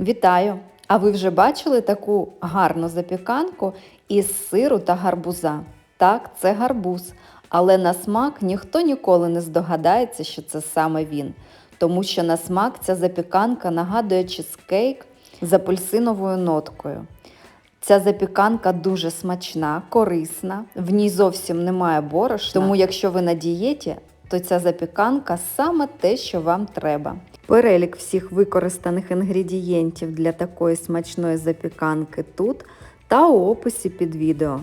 Вітаю! А ви вже бачили таку гарну запіканку із сиру та гарбуза? Так, це гарбуз, але на смак ніхто ніколи не здогадається, що це саме він, тому що на смак ця запіканка нагадує чизкейк з апельсиновою ноткою. Ця запіканка дуже смачна, корисна, в ній зовсім немає борошна, тому якщо ви на дієті, то ця запіканка саме те, що вам треба. Перелік всіх використаних інгредієнтів для такої смачної запіканки тут та у описі під відео.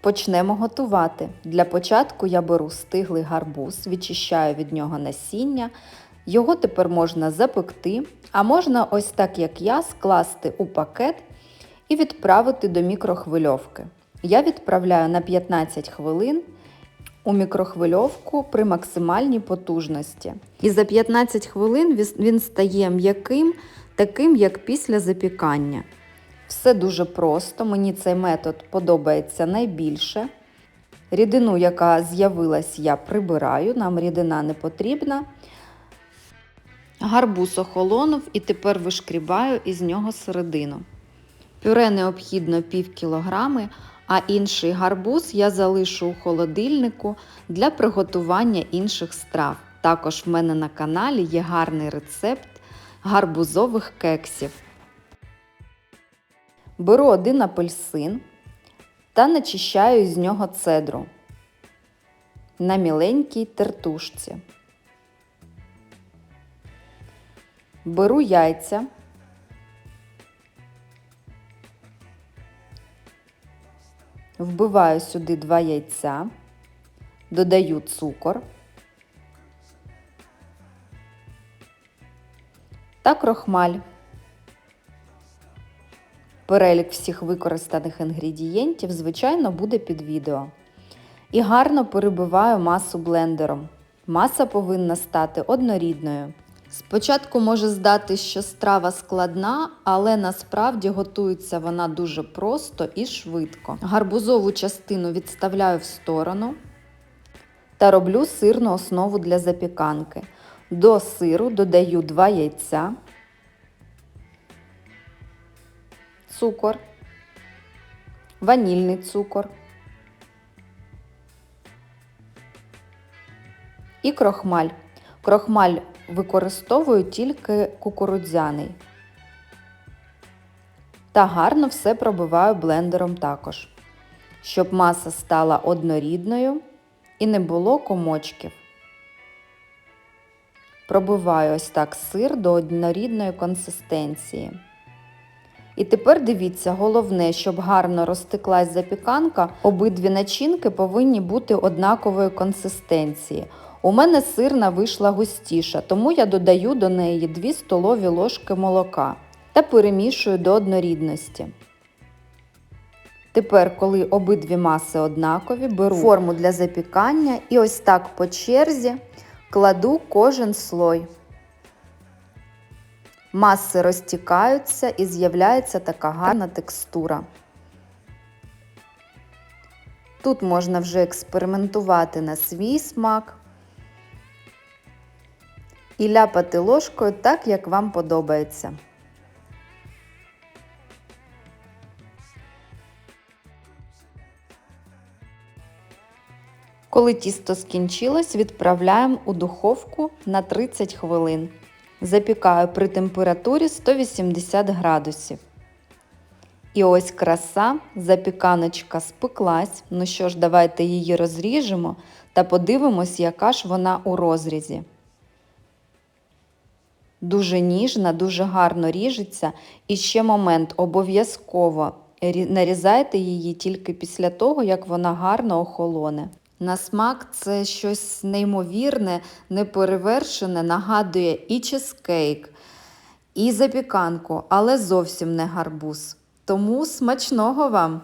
Почнемо готувати. Для початку я беру стиглий гарбуз, відчищаю від нього насіння. Його тепер можна запекти, а можна ось так, як я, скласти у пакет і відправити до мікрохвильовки. Я відправляю на 15 хвилин у мікрохвильовку при максимальній потужності. І за 15 хвилин він- стає м'яким, таким як після запікання. Все дуже просто, мені цей метод подобається найбільше. Рідину, яка з'явилась, я прибираю, нам рідина не потрібна. Гарбуз охолонув і тепер вишкрібаю із нього середину. Пюре необхідно пів кілограми, а інший гарбуз я залишу у холодильнику для приготування інших страв. Також в мене на каналі є гарний рецепт гарбузових кексів. Беру один апельсин та начищаю з нього цедру на міленькій тертушці. Беру яйця. Вбиваю сюди два яйця, додаю цукор та крохмаль. Перелік всіх використаних інгредієнтів, звичайно, буде під відео. І гарно перебиваю масу блендером. Маса повинна стати однорідною. Спочатку може здати, що страва складна, але насправді готується вона дуже просто і швидко. Гарбузову частину відставляю в сторону та роблю сирну основу для запіканки. До сиру додаю 2 яйця, цукор, ванільний цукор і крохмаль. Крохмаль використовую тільки кукурудзяний. Та гарно все пробиваю блендером також, щоб маса стала однорідною і не було комочків. Пробиваю ось так сир до однорідної консистенції. І тепер дивіться, головне, щоб гарно розтеклась запіканка, обидві начинки повинні бути однакової консистенції. У мене сирна вийшла густіша, тому я додаю до неї 2 столові ложки молока та перемішую до однорідності. Тепер, коли обидві маси однакові, беру форму для запікання і ось так по черзі кладу кожен слой. Маси розтікаються і з'являється така гарна текстура. Тут можна вже експериментувати на свій смак і ляпати ложкою так, як вам подобається. Коли тісто скінчилось, відправляємо у духовку на 30 хвилин. Запікаю при температурі 180 градусів. І ось краса, запіканочка спеклась. Ну що ж, давайте її розріжемо та подивимось, яка ж вона у розрізі. Дуже ніжна, дуже гарно ріжеться. І ще момент, обов'язково нарізайте її тільки після того, як вона гарно охолоне. На смак це щось неймовірне, неперевершене, нагадує і чизкейк, і запіканку, але зовсім не гарбуз. Тому смачного вам!